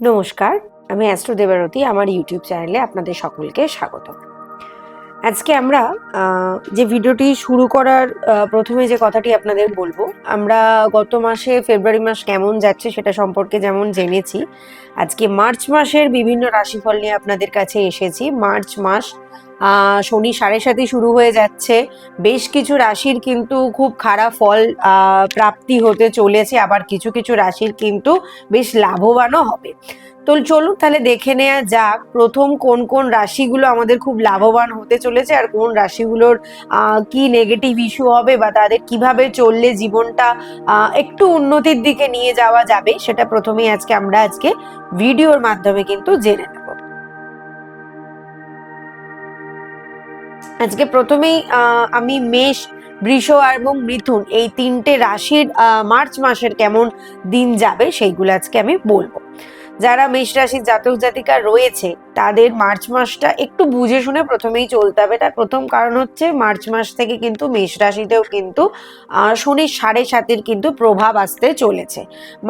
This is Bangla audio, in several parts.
নমস্কার আমি অ্যাস্ট্রো দেবারতী আমার ইউটিউব চ্যানেলে আপনাদের সকলকে স্বাগত আজকে আমরা যে ভিডিওটি শুরু করার প্রথমে যে কথাটি আপনাদের বলব, আমরা গত মাসে ফেব্রুয়ারি মাস কেমন যাচ্ছে সেটা সম্পর্কে যেমন জেনেছি, আজকে মার্চ মাসের বিভিন্ন রাশিফল নিয়ে আপনাদের কাছে এসেছি। মার্চ মাস শনি সাড়ে সাথে শুরু হয়ে যাচ্ছে। বেশ কিছু রাশির কিন্তু খুব খারাপ ফল প্রাপ্তি হতে চলেছে। আবার কিছু কিছু রাশির কিন্তু বেশ লাভবানও হবে। তো চলুন তাহলে দেখে নেওয়া যাক প্রথম কোন কোন রাশিগুলো আমাদের খুব লাভবান হতে চলেছে আর কোন রাশিগুলোর কি নেগেটিভ ইস্যু হবে বা তাদের কীভাবে চললে জীবনটা একটু উন্নতির দিকে নিয়ে যাওয়া যাবে সেটা প্রথমেই আজকে আমরা আজকে ভিডিওর মাধ্যমে কিন্তু জেনে নেব। আজকে প্রথমেই আমি মেষ, বৃষ এবং মিথুন এই তিনটে রাশির মার্চ মাসের কেমন দিন যাবে সেইগুলো আজকে আমি বলব। যারা মেষ রাশির জাতক জাতিকা রয়েছে, তাদের মার্চ মাসটা একটু বুঝে শুনে প্রথমেই চলতে হবে। তার প্রথম কারণ হচ্ছে মার্চ মাস থেকে কিন্তু মেষ রাশিতেও কিন্তু শনির সাড়ে সাতের কিন্তু প্রভাব আসতে চলেছে।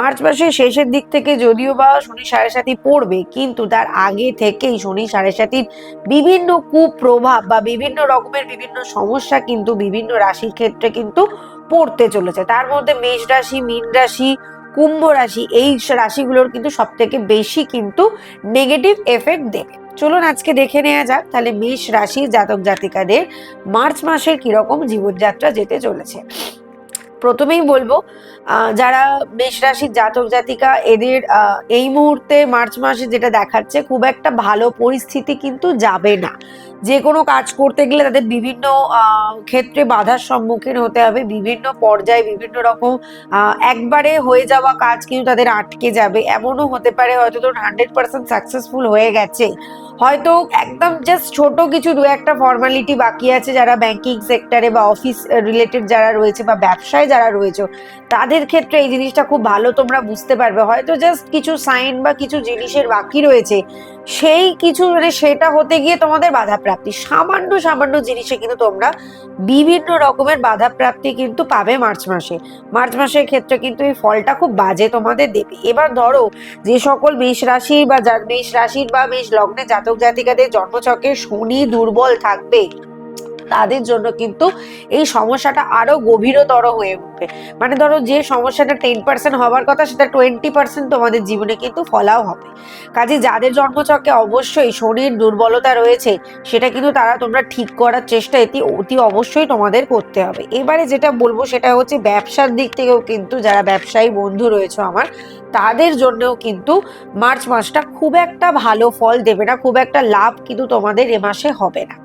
মার্চ মাসের শেষের দিক থেকে যদিও বা শনি সাড়ে সাতি পড়বে, কিন্তু তার আগে থেকেই শনি সাড়ে সাতির বিভিন্ন কুপ্রভাব বা বিভিন্ন রকমের বিভিন্ন সমস্যা কিন্তু বিভিন্ন রাশির ক্ষেত্রে কিন্তু পড়তে চলেছে। তার মধ্যে মেষ রাশি, মীন রাশি কুম্ভ রাশি, এই রাশিগুলোর কিন্তু সব থেকে বেশি কিন্তু নেগেটিভ এফেক্ট দেবে। চলুন আজকে দেখে নেওয়া যাক, তাহলে মেষ রাশি জাতক জাতিকাদের মার্চ মাসের কীরকম জীবনযাত্রা যেতে চলেছে। প্রথমেই বলব যারা মেষ রাশির জাতক জাতিকা, এদের এই মুহূর্তে মার্চ মাসে যেটা দেখাচ্ছে, খুব একটা ভালো পরিস্থিতি কিন্তু যাবে না। যে কোনো কাজ করতে গেলে তাদের বিভিন্ন ক্ষেত্রে বাধার সম্মুখীন হতে হবে, বিভিন্ন পর্যায়ে বিভিন্ন রকম একবারে হয়ে যাওয়া কাজ কিন্তু তাদের আটকে যাবে। এমনও হতে পারে হয়তো ধরুন হান্ড্রেড পার্সেন্ট সাকসেসফুল হয়ে গেছে। হয়তো একদম জাস্ট ছোট কিছু দু একটা ফর্মালিটি বাকি আছে যারা ব্যাংকিং সেক্টরে বা অফিস রিলেটেড যারা রয়েছে বা ব্যবসায় যারা রয়েছে, তাদের ক্ষেত্রে এই জিনিসটা খুব ভালো তোমরা বুঝতে পারবে। হয়তো জাস্ট কিছু সাইন বা কিছু জিনিসের বাকি রয়েছে, সেই কিছু মানে সেটা হতে গিয়ে তোমাদের বাধাপ্রাপ্তি সামান্য সামান্য জিনিসে কিন্তু তোমরা বিভিন্ন রকমের বাধাপ্রাপ্তি কিন্তু পাবে মার্চ মাসে। মার্চ মাসের ক্ষেত্রে কিন্তু এই ফলটা খুব বাজে তোমাদের দেবে। এবার ধরো যে সকল মেষ রাশির বা যা- মেষ রাশির বা মেষ লগ্নে জাতক জাতিকাদের জন্মচক্রে শনি দুর্বল থাকবে তাদের জন্য কিন্তু এই সমস্যাটা আরও গভীরতর হয়ে উঠবে। মানে ধরো যে সমস্যাটা টেন পার্সেন্ট হওয়ার কথা, সেটা টোয়েন্টি পার্সেন্ট তোমাদের জীবনে কিন্তু ফলাও হবে। কাজে যাদের জন্মচক্রে অবশ্যই শনির দুর্বলতা রয়েছে, সেটা কিন্তু তারা তোমরা ঠিক করার চেষ্টা এটি অতি অবশ্যই তোমাদের করতে হবে। এবারে যেটা বলব সেটা হচ্ছে ব্যবসার দিক থেকেও কিন্তু যারা ব্যবসায়ী বন্ধু রয়েছে আমার, তাদের জন্যও কিন্তু মার্চ মাসটা খুব একটা ভালো ফল দেবে না, খুব একটা লাভ কিন্তু তোমাদের এ মাসে হবে না।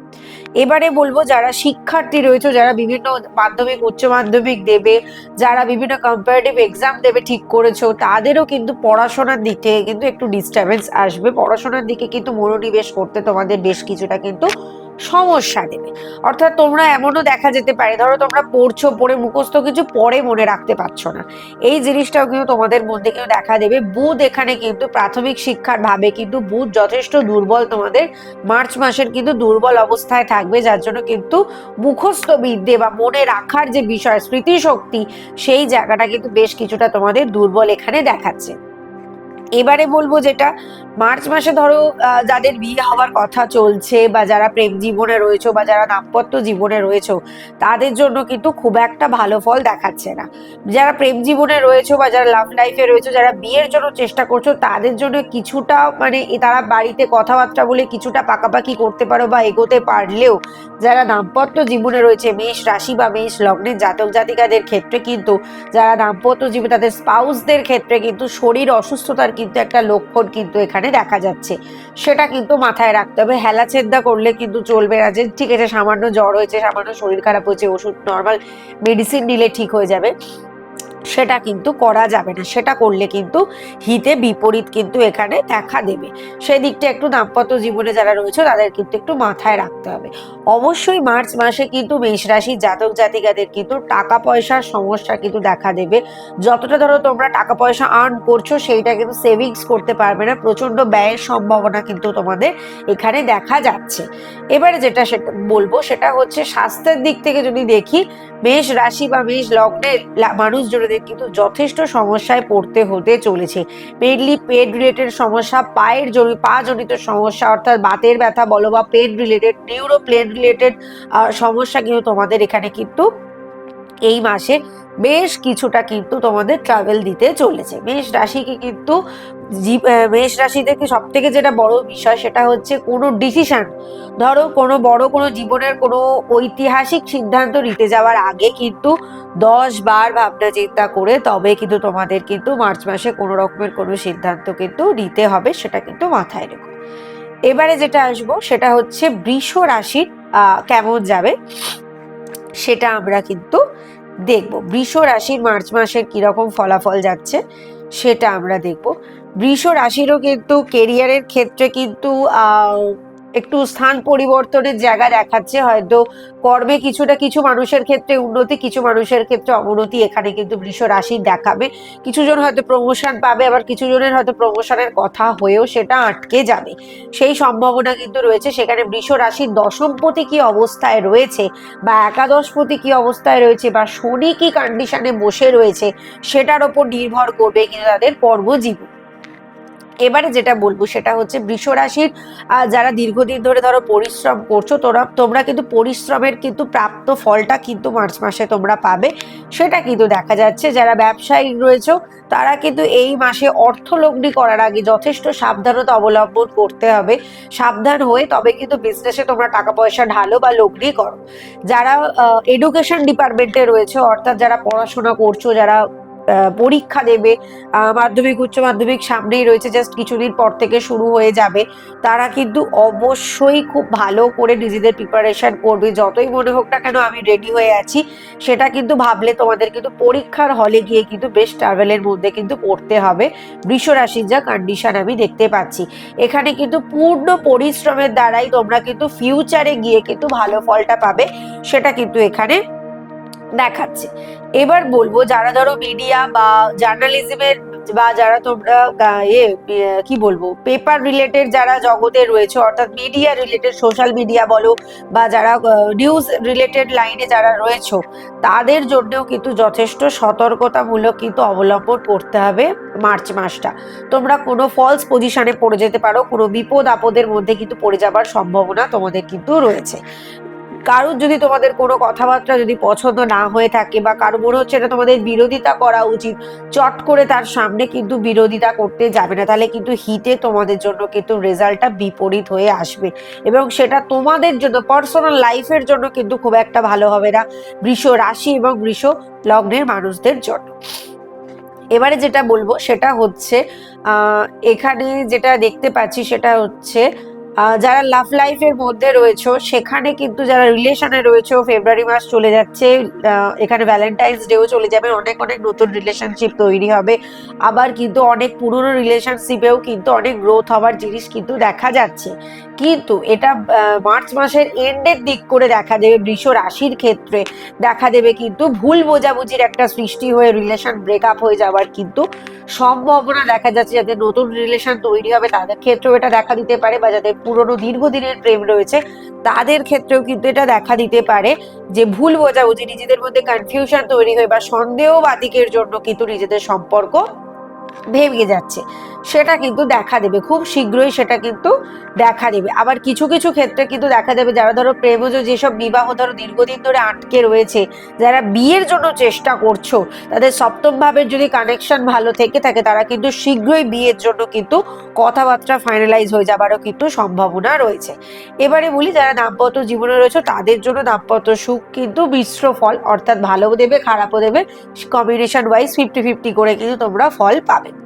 এবারে বলব যারা শিক্ষার্থী রয়েছে, যারা বিভিন্ন মাধ্যমিক, উচ্চ মাধ্যমিক দেবে, যারা বিভিন্ন কম্পারেটিভ এক্সাম দেবে, ঠিক করেছ, তাদেরও কিন্তু পড়াশোনার দিক থেকে কিন্তু একটু ডিস্টারবেন্স আসবে। পড়াশোনার দিকে কিন্তু মনোনিবেশ করতে তোমাদের বেশ কিছুটা কিন্তু সমস্যা দেবে। অর্থাৎ তোমরা এমনও দেখা যেতে পারে, ধরো তোমরা পড়ছো, পড়ে মুখস্থ কিছু পরে মনে রাখতে পারছ না। এই জিনিসটাও কিন্তু তোমাদের মধ্যে কিন্তু দেখা দেবে। বুধ এখানে কিন্তু প্রাথমিক শিক্ষার ভাবে কিন্তু বুধ যথেষ্ট দুর্বল তোমাদের। মার্চ মাসের কিন্তু দুর্বল অবস্থায় থাকবে, যার জন্য কিন্তু মুখস্থ বিদ্যে বা মনে রাখার যে বিষয়, স্মৃতিশক্তি, সেই জায়গাটা কিন্তু বেশ কিছুটা তোমাদের দুর্বল এখানে দেখাচ্ছে। এবারে বলব যেটা, মার্চ মাসে ধরো যাদের বিয়ে হওয়ার কথা চলছে বা যারা প্রেম জীবনে রয়েছে বা যারা দাম্পত্য জীবনে রয়েছে, তাদের জন্য কিন্তু খুব একটা ভালো ফল দেখাচ্ছে না। যারা প্রেম জীবনে রয়েছে বা যারা লাভ লাইফে রয়েছে, যারা বিয়ের জন্য চেষ্টা করছ, তাদের জন্য কিছুটা মানে তারা বাড়িতে কথাবার্তা বলে কিছুটা পাকাপাকি করতে পারো বা এগোতে পারলেও, যারা দাম্পত্য জীবনে রয়েছে, মেষ রাশি বা মেষ লগ্নের জাতক জাতিকাদের ক্ষেত্রে কিন্তু, যারা দাম্পত্য জীবনে তাদের স্পাউসদের ক্ষেত্রে কিন্তু শরীর অসুস্থতার কিন্তু একটা লক্ষণ কিন্তু এখানে দেখা যাচ্ছে। সেটা কিন্তু মাথায় রাখতে হবে। হেলা ছেদা করলে কিন্তু চলবে না যে, ঠিক আছে, সামান্য জ্বর হয়েছে, সামান্য শরীর খারাপ হয়েছে, ওষুধ নর্মাল মেডিসিন নিলে ঠিক হয়ে যাবে। সেটা কিন্তু করা যাবে না। সেটা করলে কিন্তু হিতে বিপরীত কিন্তু এখানে দেখা দেবে। সেদিকটা একটু দাম্পত্য জীবনে যারা রয়েছে, তাদের কিন্তু একটু মাথায় রাখতে হবে। অবশ্যই মার্চ মাসে কিন্তু মেষ রাশির জাতক জাতিকাদের কিন্তু টাকা পয়সার সমস্যা কিন্তু দেখা দেবে। যতটা ধরো তোমরা টাকা পয়সা আর্ন করছ, সেইটা কিন্তু সেভিংস করতে পারবে না। প্রচণ্ড ব্যয়ের সম্ভাবনা কিন্তু তোমাদের এখানে দেখা যাচ্ছে। এবারে যেটা সেটা বলব, সেটা হচ্ছে স্বাস্থ্যের দিক থেকে যদি দেখি, মেষ রাশি বা মেষ লগ্নের লা- মানুষ কিন্তু যথেষ্ট সমস্যায় পড়তে হতে চলেছে। মেনলি পেট রিলেটেড সমস্যা, পায়ের জমি পা জনিত সমস্যা, অর্থাৎ বাতের ব্যথা বলো বা পেট রিলেটেড নিউরোপ্লেন রিলেটেড সমস্যা কিন্তু তোমাদের এখানে কিন্তু এই মাসে বেশ কিছুটা কিন্তু তোমাদের ট্রাভেল দিতে চলেছে। মেষ রাশিকে কিন্তু মেষ রাশি থেকে সব থেকে যেটা বড় বিষয় সেটা হচ্ছে কোনো ডিসিশন ধরো কোনো বড় কোনো জীবনের কোনো ঐতিহাসিক সিদ্ধান্ত নিতে যাওয়ার আগে কিন্তু দশ বার ভাবনা চিন্তা করে তবে কিন্তু তোমাদের কিন্তু মার্চ মাসে কোনো রকমের কোনো সিদ্ধান্ত কিন্তু নিতে হবে সেটা কিন্তু মাথায় রেখো। এবারে যেটা আসব সেটা হচ্ছে বৃষ রাশির কেমন যাবে? সেটা আমরা কিন্তু দেখব। বৃষ রাশির মার্চ মাসের কীরকম ফলাফল যাচ্ছে সেটা আমরা দেখব। বৃষ রাশিরও কিন্তু কেরিয়ারের ক্ষেত্রে কিন্তু একটু স্থান পরিবর্তনের জায়গা দেখাচ্ছে, হয়তো কর্মে কিছুটা কিছু মানুষের ক্ষেত্রে উন্নতি, কিছু মানুষের ক্ষেত্রে অবনতি, এখানে কিন্তু বৃষ রাশি দেখাবে। কিছু জন হয়তো প্রমোশন পাবে, আবার কিছু জনের হয়তো প্রমোশনের কথা হয়েও সেটা আটকে যাবে। সেই সম্ভাবনা কিন্তু রয়েছে। সেখানে বৃষ রাশির দশমপতি কি অবস্থায় রয়েছে বা একাদশপতি কি অবস্থায় রয়েছে বা শনি কি কন্ডিশনে বসে রয়েছে, সেটার ওপর নির্ভর করবে কিন্তু তাদের কর্মজীবন। এবারে যেটা বলব সেটা হচ্ছে বৃষ রাশির যারা দীর্ঘদিন ধরে ধরো পরিশ্রম করছ, তোরা, তোমরা কিন্তু পরিশ্রমের কিন্তু প্রাপ্ত ফলটা কিন্তু মার্চ মাসে তোমরা পাবে। সেটা কিন্তু দেখা যাচ্ছে, যারা ব্যবসায়ী রয়েছে, তারা কিন্তু এই মাসে অর্থলগ্নি করার আগে যথেষ্ট সাবধানতা অবলম্বন করতে হবে। সাবধান হয়ে তবে কিন্তু বিজনেসে তোমরা টাকা পয়সা ঢালো বা লগ্নি করো। যারা এডুকেশন ডিপার্টমেন্টে রয়েছে, অর্থাৎ যারা পড়াশোনা করছ, যারা পরীক্ষা দেবে। মাধ্যমিক, উচ্চ মাধ্যমিক সামনেই রয়েছে জাস্ট কিছুদিন পর থেকে শুরু হয়ে যাবে। তারা কিন্তু অবশ্যই খুব ভালো করে নিজেদের প্রিপারেশন করবে। যতই মনে হোক না কেন, আমি রেডি হয়ে আছি। সেটা কিন্তু ভাবলে তোমাদের কিন্তু পরীক্ষার হলে গিয়ে কিন্তু বেশ ট্রাভেলের মধ্যে কিন্তু পড়তে হবে। বৃষ রাশির যা কন্ডিশন আমি দেখতে পাচ্ছি। এখানে কিন্তু পূর্ণ পরিশ্রমের দ্বারাই তোমরা কিন্তু ফিউচারে গিয়ে কিন্তু ভালো ফলটা পাবে। সেটা কিন্তু এখানে দেখাচ্ছে। এবার বলব, যারা ধরো মিডিয়া বা জার্নালিজমের বা যারা তোমরা এ কি বলব পেপার রিলেটেড যারা জগতে রয়েছে, অর্থাৎ মিডিয়া রিলেটেড সোশ্যাল মিডিয়া বলো বা যারা নিউজ রিলেটেড লাইনে যারা রয়েছে, তাদের জন্যও কিন্তু যথেষ্ট সতর্কতামূলক কিন্তু অবলম্বন করতে হবে মার্চ মাসটা। তোমরা কোনো ফলস পজিশনে পড়ে যেতে পারো, কোনো বিপদ আপদের মধ্যে কিন্তু পড়ে যাবার সম্ভাবনা তোমাদের কিন্তু রয়েছে। কারোর যদি তোমাদের কোনো কথাবার্তা যদি পছন্দ না হয়ে থাকে বা কারও মনে হচ্ছে এটা তোমাদের বিরোধিতা করা উচিত, চট করে তার সামনে কিন্তু বিরোধিতা করতে যাবে না। তাহলে কিন্তু হিটে তোমাদের জন্য কিন্তু রেজাল্টটা বিপরীত হয়ে আসবে। এবং সেটা তোমাদের জন্য পার্সোনাল লাইফের জন্য কিন্তু খুব একটা ভালো হবে না। বৃষ রাশি এবং বৃষ লগ্নের মানুষদের জন্য। এবারে যেটা বলব সেটা হচ্ছে এখানে যেটা দেখতে পাচ্ছি সেটা হচ্ছে যারা লাভ লাইফের মধ্যে রয়েছে, সেখানে কিন্তু যারা রিলেশনে রয়েছে ফেব্রুয়ারি মাস চলে যাচ্ছে এখানে ভ্যালেন্টাইন্স ডেও চলে যাবে, অনেক অনেক নতুন রিলেশনশিপ তৈরি হবে। আবার কিন্তু অনেক পুরনো রিলেশনশিপেও কিন্তু অনেক গ্রোথ হওয়ার জিনিস কিন্তু দেখা যাচ্ছে। কিন্তু এটা মার্চ মাসের এন্ডের দিক করে দেখা দেবে, বৃষ রাশির ক্ষেত্রে দেখা দেবে কিন্তু ভুল বোঝাবুঝির একটা সৃষ্টি হয়ে রিলেশন ব্রেকআপ হয়ে যাওয়ার কিন্তু সম্ভাবনা দেখা যাচ্ছে। যাদের নতুন রিলেশন তৈরি হবে, তাদের ক্ষেত্রেও এটা দেখা দিতে পারে বা যাদের পুরনো দীর্ঘদিনের প্রেম রয়েছে, তাদের ক্ষেত্রেও কিন্তু এটা দেখা দিতে পারে যে ভুল বোঝাবুঝি, নিজেদের মধ্যে কনফিউশন তৈরি হয় বা সন্দেহবাদিকের জন্য কিন্তু নিজেদের সম্পর্ক ভেঙে যাচ্ছে। সেটা কিন্তু দেখা দেবে, খুব শীঘ্রই সেটা কিন্তু দেখা দেবে। আবার কিছু কিছু ক্ষেত্রে কিন্তু দেখা দেবে যারা ধরো প্রেমজ, যেসব বিবাহ ধরো দীর্ঘদিন ধরে আটকে রয়েছে, যারা বিয়ের জন্য চেষ্টা করছ, তাদের সপ্তম ভাবের যদি কানেকশন ভালো থেকে থাকে, তারা কিন্তু শীঘ্রই বিয়ের জন্য কিন্তু কথাবার্তা ফাইনালাইজ হয়ে যাবারও কিন্তু সম্ভাবনা রয়েছে। এবারে বলি, যারা দাম্পত্য জীবনে রয়েছে, তাদের জন্য দাম্পত্য সুখ কিন্তু মিশ্র ফল, অর্থাৎ ভালোও দেবে, খারাপও দেবে কম্বিনেশন ওয়াইজ ফিফটি ফিফটি করে কিন্তু তোমরা ফল পাবে।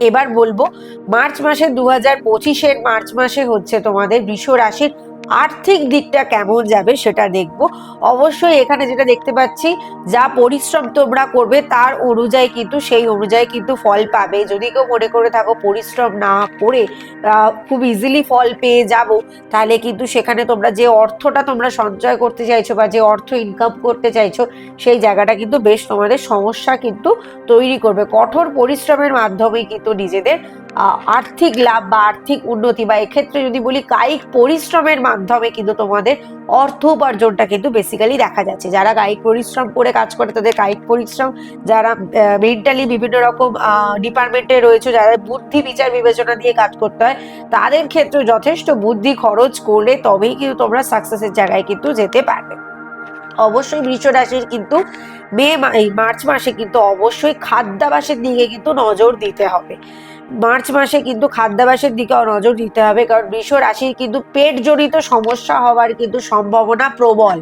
এবার বলব মার্চ মাসে দু হাজার পঁচিশের মার্চ মাসে হচ্ছে তোমাদের বৃষ রাশির আর্থিক দিকটা কেমন যাবে সেটা দেখব। অবশ্যই এখানে যেটা দেখতে পাচ্ছি, যা পরিশ্রম তোমরা করবে তার অনুযায়ী কিন্তু, সেই অনুযায়ী কিন্তু ফল পাবে। যদি কেউ মনে করে থাকো পরিশ্রম না করে খুব ইজিলি ফল পেয়ে যাব, তাহলে কিন্তু সেখানে তোমরা যে অর্থটা তোমরা সঞ্চয় করতে চাইছো বা যে অর্থ ইনকাম করতে চাইছো, সেই জায়গাটা কিন্তু বেশ তোমাদের সমস্যা কিন্তু তৈরি করবে। কঠোর পরিশ্রমের মাধ্যমে কিন্তু নিজেদের আর্থিক লাভ বা আর্থিক উন্নতি বা এক্ষেত্রে যদি বলি কায়িক পরিশ্রমের মাধ্যমে কিন্তু তোমাদের অর্থ উপার্জনটা কিন্তু বেসিক্যালি দেখা যাচ্ছে। যারা কায়িক পরিশ্রম করে কাজ করে, তাদের কায়িক পরিশ্রম, যারা মেন্টালি বিভিন্ন রকম ডিপার্টমেন্টে রয়েছে, যারা বুদ্ধি বিচার বিবেচনা দিয়ে কাজ করতে হয়, তাদের ক্ষেত্রে যথেষ্ট বুদ্ধি খরচ করলে তবেই কিন্তু তোমরা সাকসেসের জায়গায় কিন্তু যেতে পারবে। অবশ্যই বৃষ রাশির কিন্তু মে মার্চ মাসে কিন্তু অবশ্যই খাদ্যাভাসের দিকে কিন্তু নজর দিতে হবে। মার্চ মাসে কিন্তু খাদ্যাভাসের দিকেও নজর দিতে হবে, কারণ বৃষ রাশির কিন্তু পেট জড়িত সমস্যা হওয়ার কিন্তু সম্ভাবনা প্রবল।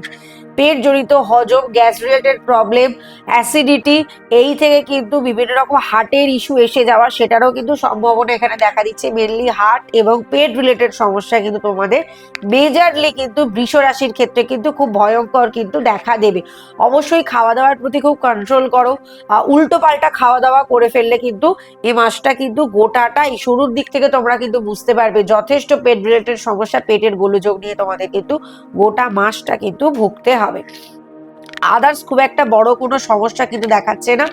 পেট জড়িত, হজম, গ্যাস রিলেটেড প্রবলেম অ্যাসিডিটি এই থেকে কিন্তু বিভিন্ন রকম হার্টের ইস্যু এসে যাওয়া, সেটারও কিন্তু সম্ভাবনা এখানে দেখা দিচ্ছে। মেনলি হার্ট এবং পেট রিলেটেড সমস্যা কিন্তু তোমাদের মেজারলি কিন্তু বৃষ রাশির ক্ষেত্রে কিন্তু খুব ভয়ঙ্কর কিন্তু দেখা দেবে। অবশ্যই খাওয়া দাওয়ার প্রতি খুব কন্ট্রোল করো। উল্টো পাল্টা খাওয়া দাওয়া করে ফেললে কিন্তু এ মাসটা কিন্তু গোটাটা এই শুরুর দিক থেকে তোমরা কিন্তু বুঝতে পারবে। যথেষ্ট পেট রিলেটেড সমস্যা, পেটের গোলযোগ নিয়ে তোমাদের কিন্তু গোটা মাসটা কিন্তু ভুগতে হবে। আদার্স খুব একটা বড় কোনো সমস্যা কিন্তু দেখাচ্ছে না।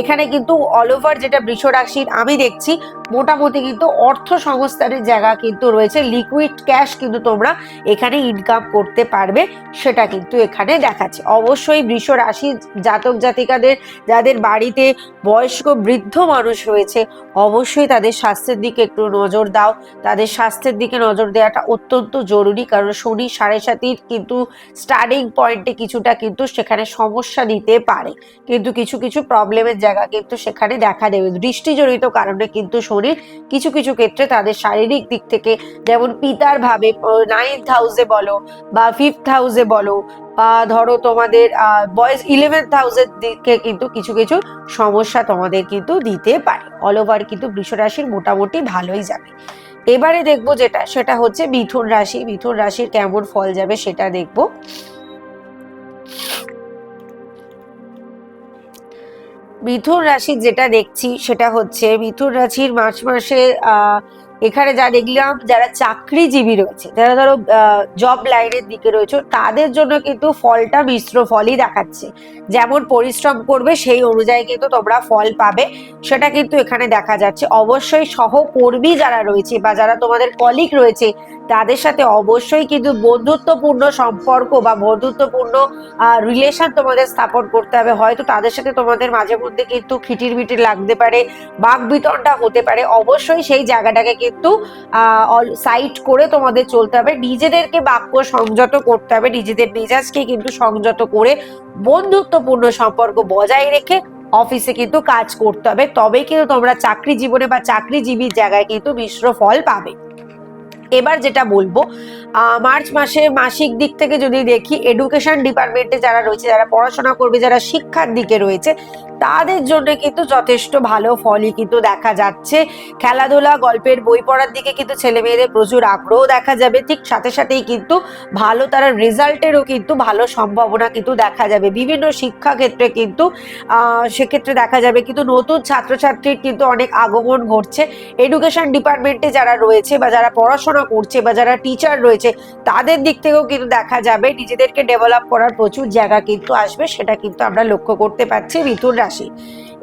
এখানে কিন্তু অল ওভার যেটা বৃষ রাশির আমি দেখছি, মোটামুটি কিন্তু অর্থ সংস্থানের জায়গা কিন্তু রয়েছে লিকুইড ক্যাশ কিন্তু তোমরা এখানে ইনকাম করতে পারবে, সেটা কিন্তু এখানে দেখাচ্ছে। অবশ্যই বৃষ রাশি জাতক জাতিকাদের, যাদের বাড়িতে বয়স্ক বৃদ্ধ মানুষ রয়েছে, অবশ্যই তাদের স্বাস্থ্যের দিকে একটু নজর দাও। তাদের স্বাস্থ্যের দিকে নজর দেওয়াটা অত্যন্ত জরুরি, কারণ শনি সাড়ে সাতির কিন্তু স্টার্টিং পয়েন্টে কিছুটা কিন্তু সেখানে সমস্যা দিতে পারে। কিন্তু কিছু কিছু প্রবলেমের জায়গা কিন্তু সেখানে দেখা দেবে। দৃষ্টিজনিত কারণে কিন্তু শরীর কিছু কিছু ক্ষেত্রে তাদের শারীরিক দিক থেকে যেমন পিতার ভাবে নাইন্থ হাউসে বলো বা ফিফথ হাউসে বলো বা ধরো তোমাদের বয়স ইলেভেন্থ হাউসের দিকে কিন্তু কিছু কিছু সমস্যা তোমাদের কিন্তু দিতে পারে। অল ওভার কিন্তু বৃষ রাশির মোটামুটি ভালোই যাবে। এবারে দেখব যেটা, সেটা হচ্ছে মিথুন রাশি। মিথুন রাশির কেমন ফল যাবে সেটা দেখব। মিথুন রাশির যেটা দেখছি সেটা হচ্ছে মিথুন রাশির মাসে আহ, এখানে যা দেখলাম যারা চাকরিজীবী রয়েছে যারা ধরো জব লাইনের দিকে রয়েছে তাদের জন্য কিন্তু ফলটা মিশ্র ফলই দেখাচ্ছে। যেমন পরিশ্রম করবে সেই অনুযায়ী কিন্তু তোমরা ফল পাবে সেটা কিন্তু এখানে দেখা যাচ্ছে। অবশ্যই সহকর্মী যারা রয়েছে বা যারা তোমাদের কলিগ রয়েছে তাদের সাথে অবশ্যই কিন্তু বন্ধুত্বপূর্ণ সম্পর্ক বা বন্ধুত্বপূর্ণ রিলেশন তোমাদের স্থাপন করতে হবে। হয়তো তাদের সাথে তোমাদের মাঝে মধ্যে কিন্তু খিটির মিটির লাগতে পারে বাক বিতনটা হতে পারে। অবশ্যই সেই জায়গাটাকে কিন্তু সাইড করে তোমাদের চলতে হবে। নিজেদেরকে বাক্য সংযত করতে হবে। নিজেদের মেজাজকে কিন্তু সংযত করে বন্ধুত্বপূর্ণ সম্পর্ক বজায় রেখে অফিসে কিন্তু কাজ করতে হবে। তবেই কিন্তু তোমরা চাকরি জীবনে বা চাকরিজীবীর জায়গায় কিন্তু মিশ্র ফল পাবে। এবার যেটা বলব মার্চ মাসে মাসিক দিক থেকে যদি দেখি এডুকেশন ডিপার্টমেন্টে যারা রয়েছে, যারা পড়াশোনা করবে, যারা শিক্ষার দিকে রয়েছে তাদের জন্য কিন্তু যথেষ্ট ভালো ফলই কিন্তু দেখা যাচ্ছে। খেলাধুলা, গল্পের বই পড়ার দিকে কিন্তু ছেলে মেয়েদের প্রচুর আগ্রহ দেখা যাবে। ঠিক সাথে সাথেই কিন্তু ভালো তারা রেজাল্টেরও কিন্তু ভালো সম্ভাবনা কিন্তু দেখা যাবে। বিভিন্ন শিক্ষা ক্ষেত্রে কিন্তু সেক্ষেত্রে দেখা যাবে কিন্তু নতুন ছাত্রছাত্রীর কিন্তু অনেক আগমন ঘটছে। এডুকেশন ডিপার্টমেন্টে যারা রয়েছে বা যারা পড়াশোনা করছে বা যারা টিচার রয়েছে, তাদের দিক থেকেও কিন্তু দেখা যাবে। নিজেদেরকে ডেভেলপ করার প্রচুর জায়গা কিন্তু আসবে, সেটা কিন্তু আমরা লক্ষ্য করতে পারছি। মিথুন রাশি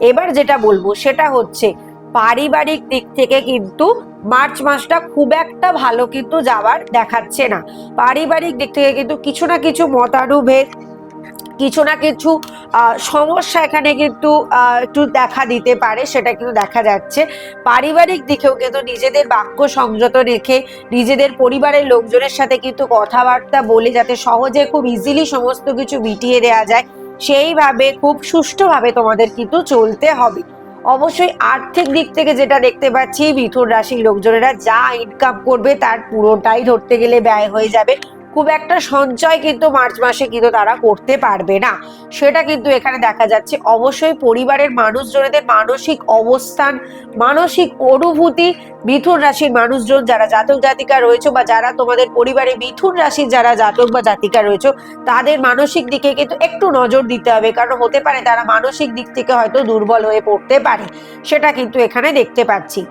এবার যেটা বলব সেটা হচ্ছে, পারিবারিক দিক থেকে কিন্তু মার্চ মাসটা খুব একটা ভালো কিন্তু যাওয়ার দেখাচ্ছে না। পারিবারিক দিক থেকে কিন্তু কিছু না কিছু মতানুভেদ, কিছু না কিছু সমস্যা এখানে কিন্তু একটু দেখা দিতে পারে, সেটা কিন্তু দেখা যাচ্ছে। পারিবারিক দিকেও কিন্তু নিজেদের বাক্য সংযত রেখে, নিজেদের পরিবারের লোকজনের সাথে কিন্তু কথাবার্তা বলে যাতে সহজে খুব ইজিলি সমস্ত কিছু মিটিয়ে দেওয়া যায়। সেইভাবে খুব সুষ্ঠুভাবে তোমাদের কিন্তু চলতে হবে। অবশ্যই আর্থিক দিক থেকে যেটা দেখতে পাচ্ছি, মিথুন রাশির লোকজনেরা যা ইনকাম করবে তার পুরোটাই ধরতে গেলে ব্যয় হয়ে যাবে। খুব একটা সঞ্চয় কিন্তু মার্চ মাসে কিন্তু তারা করতে পারবে না। সেটা কিন্তু এখানে দেখা যাচ্ছে। অবশ্যই পরিবারের মানুষজনেদের মানসিক অবস্থান, মানসিক অনুভূতি, মিথুন রাশির মানুষজন যারা জাতক জাতিকা রয়েছে বা যারা তোমাদের পরিবারে মিথুন রাশির যারা জাতক বা জাতিকা রয়েছে, তাদের মানসিক দিকে কিন্তু একটু নজর দিতে হবে। কারণ হতে পারে তারা মানসিক দিক থেকে হয়তো দুর্বল হয়ে পড়তে পারে। সেটা কিন্তু এখানে দেখতে পাচ্ছি।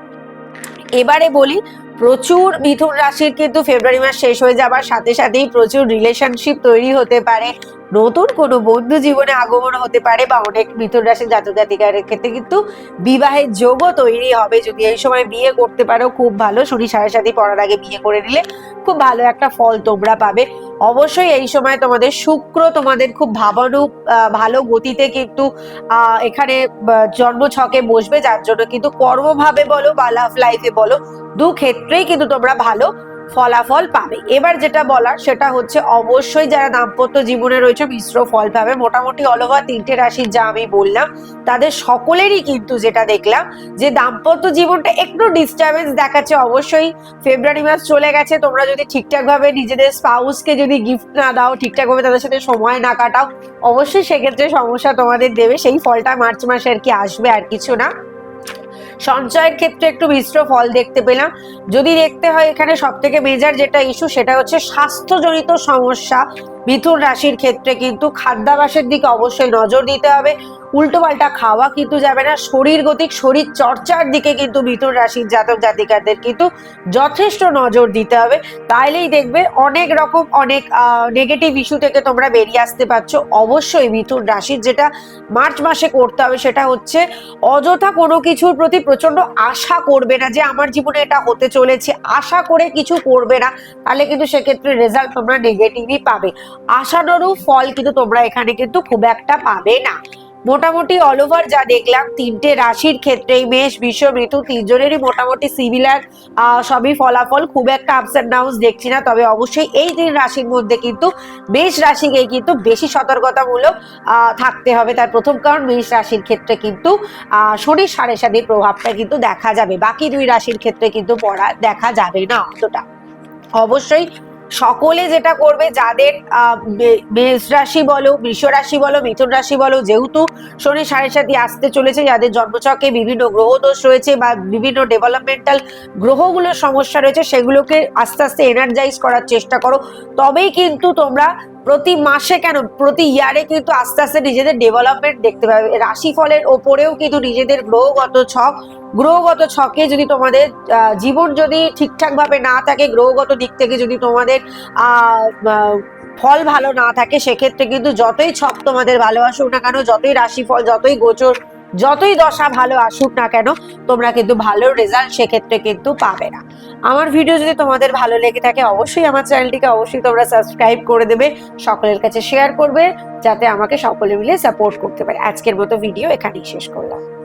এবারে বলি, প্রচুর মিথুন রাশির কিন্তু ফেব্রুয়ারি মাস শেষ হয়ে যাবার সাথে সাথেই প্রচুর রিলেশনশিপ তৈরি হতে পারে। নতুন কোনো বন্ধু জীবনে আগমন হতে পারে বা অনেক মিথুন রাশির জাতক জাতিকার ক্ষেত্রে কিন্তু বিবাহের যোগও তৈরি হবে। যদি এই সময় বিয়ে করতে পারো, খুব ভালো। শুনি সাড়ে সাথে পড়ার আগে বিয়ে করে নিলে খুব ভালো একটা ফল তোমরা পাবে। অবশ্যই এই সময় তোমাদের শুক্র তোমাদের খুব ভাবানু আহ, ভালো গতিতে কিন্তু এখানে জন্ম ছকে বসবে যার জন্য কিন্তু কর্মভাবে বলো বা লাভ লাইফে বলো দু ক্ষেত্রেই কিন্তু তোমরা ভালো ফলাফল পাবে। এবার যেটা বলার সেটা হচ্ছে অবশ্যই যারা দাম্পত্য জীবনে রয়েছে, মিশ্র ফল পাবে। মোটামুটি অল ওভার তিনটে রাশি যা আমি বললাম, তাদের সকলেরই কিন্তু যেটা দেখলাম, যে দাম্পত্য জীবনটা একটু ডিস্টারবেন্স দেখাচ্ছে। অবশ্যই ফেব্রুয়ারি মাস চলে গেছে, তোমরা যদি ঠিকঠাক ভাবে নিজেদের স্পাউসকে যদি গিফট না দাও, ঠিকঠাক ভাবে তাদের সাথে সময় না কাটাও, অবশ্যই সেক্ষেত্রে সমস্যা তোমাদের দেবে। সেই ফলটা মার্চ মাসে আর কি আসবে আর কিছু না। সঞ্চয়ের ক্ষেত্রে একটু মিশ্র ফল দেখতে পেলাম। যদি দেখতে হয় এখানে সব থেকে মেজার যেটা ইস্যু সেটা হচ্ছে স্বাস্থ্যজনিত সমস্যা। মিথুন রাশির ক্ষেত্রে কিন্তু খাদ্যাভাসের দিকে অবশ্যই নজর দিতে হবে। উল্টোপাল্টা খাওয়া কিন্তু যাবে না। শরীর গতিক, শরীর চর্চার দিকে কিন্তু মিথুন রাশির জাতক জাতিকাদের কিন্তু যথেষ্ট নজর দিতে হবে। তাইলেই দেখবে অনেক রকম অনেক নেগেটিভ ইস্যু থেকে তোমরা বেরিয়ে আসতে পারছ। অবশ্যই মিথুন রাশির যেটা মার্চ মাসে করতে হবে সেটা হচ্ছে অযথা কোনো কিছুর প্রতি প্রচণ্ড আশা করবে না যে আমার জীবনে এটা হতে চলেছে। আশা করে কিছু করবে না, তাহলে কিন্তু সেক্ষেত্রে রেজাল্ট তোমরা নেগেটিভই পাবে। আশানুরূপ ফল কিন্তু তোমরা এখানে কিন্তু খুব একটা পাবে না। মোটামুটি অল ওভার যা দেখলাম, তিনটে রাশির ক্ষেত্রেই মেষ বিশ্ব ঋতু, তিনজনেরই মোটামুটি সিমিলার সবই ফলাফল, খুব একটা আপস অ্যান্ড ডাউন্স দেখছি না, তবে অবশ্যই এই তিন রাশির মধ্যে কিন্তু মেষ রাশিকে কিন্তু বেশি সতর্কতামূলক থাকতে হবে। তার প্রথম কারণ মেষ রাশির ক্ষেত্রে কিন্তু শনির সাড়ে সাথে প্রভাবটা কিন্তু দেখা যাবে। বাকি দুই রাশির ক্ষেত্রে কিন্তু পড়া দেখা যাবে না অতটা। অবশ্যই সকলে যেটা করবে, যাদের মেষ রাশি বলো, বৃষ রাশি বলো, মিথুন রাশি বলো, যেহেতু শনি সাড়ে সাথে আসতে চলেছে, যাদের জন্মচকে বিভিন্ন গ্রহ দোষ রয়েছে বা বিভিন্ন ডেভেলপমেন্টাল গ্রহগুলোর সমস্যা রয়েছে, সেগুলোকে আস্তে আস্তে এনার্জাইজ করার চেষ্টা করো। তবেই কিন্তু তোমরা প্রতি মাসে কেন? প্রতি ইয়ারে কিন্তু আস্তে আস্তে নিজেদের ডেভেলপমেন্ট দেখতে পাবে। রাশিফলের ওপরেও কিন্তু নিজেদের গ্রহগত ছক, গ্রহগত ছকে যদি তোমাদের জীবন যদি ঠিকঠাকভাবে না থাকে, গ্রহগত দিক থেকে যদি তোমাদের ফল ভালো না থাকে, সেক্ষেত্রে কিন্তু যতই ছক তোমাদের ভালো আসুক না কেন, যতই রাশিফল, যতই গোচর যতই দশা ভালো আসুক না কেন, তোমরা কিন্তু ভালো রেজাল্ট সেক্ষেত্রে কিন্তু পাবে না। আমার ভিডিও যদি তোমাদের ভালো লেগে থাকে, অবশ্যই আমার চ্যানেলটিকে অবশ্যই তোমরা সাবস্ক্রাইব করে দেবে, সকলের কাছে শেয়ার করবে, যাতে আমাকে সকলে মিলে সাপোর্ট করতে পারে। আজকের মতো ভিডিও এখানেই শেষ করলাম।